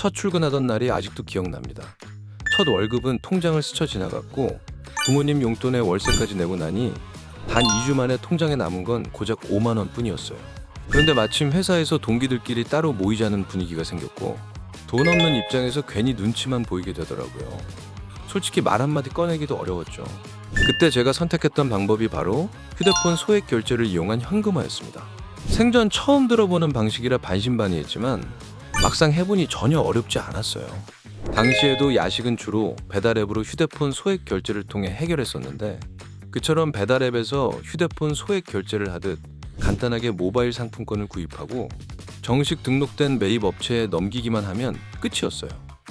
첫 출근하던 날이 아직도 기억납니다. 첫 월급은 통장을 스쳐 지나갔고 부모님 용돈에 월세까지 내고 나니 단 2주 만에 통장에 남은 건 고작 5만 원뿐이었어요. 그런데 마침 회사에서 동기들끼리 따로 모이자는 분위기가 생겼고 돈 없는 입장에서 괜히 눈치만 보이게 되더라고요. 솔직히 말 한마디 꺼내기도 어려웠죠. 그때 제가 선택했던 방법이 바로 휴대폰 소액 결제를 이용한 현금화였습니다. 생전 처음 들어보는 방식이라 반신반의했지만 막상 해보니 전혀 어렵지 않았어요. 당시에도 야식은 주로 배달앱으로 휴대폰 소액 결제를 통해 해결했었는데 그처럼 배달앱에서 휴대폰 소액 결제를 하듯 간단하게 모바일 상품권을 구입하고 정식 등록된 매입 업체에 넘기기만 하면 끝이었어요.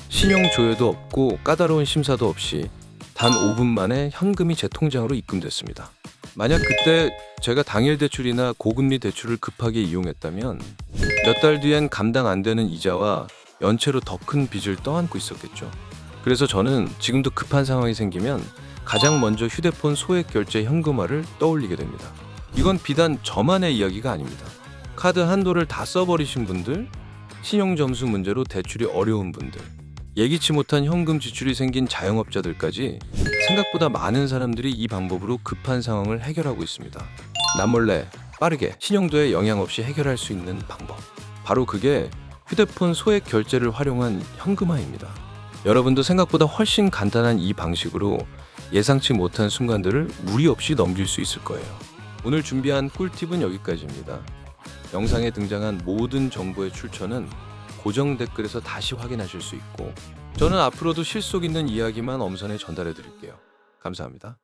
신용 조회도 없고 까다로운 심사도 없이 단 5분 만에 현금이 제 통장으로 입금됐습니다. 만약 그때 제가 당일 대출이나 고금리 대출을 급하게 이용했다면 몇 달 뒤엔 감당 안 되는 이자와 연체로 더 큰 빚을 떠안고 있었겠죠. 그래서 저는 지금도 급한 상황이 생기면 가장 먼저 휴대폰 소액 결제 현금화를 떠올리게 됩니다. 이건 비단 저만의 이야기가 아닙니다. 카드 한도를 다 써버리신 분들, 신용 점수 문제로 대출이 어려운 분들, 예기치 못한 현금 지출이 생긴 자영업자들까지 생각보다 많은 사람들이 이 방법으로 급한 상황을 해결하고 있습니다. 남몰래 빠르게 신용도에 영향 없이 해결할 수 있는 방법. 바로 그게 휴대폰 소액 결제를 활용한 현금화입니다. 여러분도 생각보다 훨씬 간단한 이 방식으로 예상치 못한 순간들을 무리 없이 넘길 수 있을 거예요. 오늘 준비한 꿀팁은 여기까지입니다. 영상에 등장한 모든 정보의 출처는 고정 댓글에서 다시 확인하실 수 있고 저는 앞으로도 실속 있는 이야기만 엄선해 전달해 드릴게요. 감사합니다.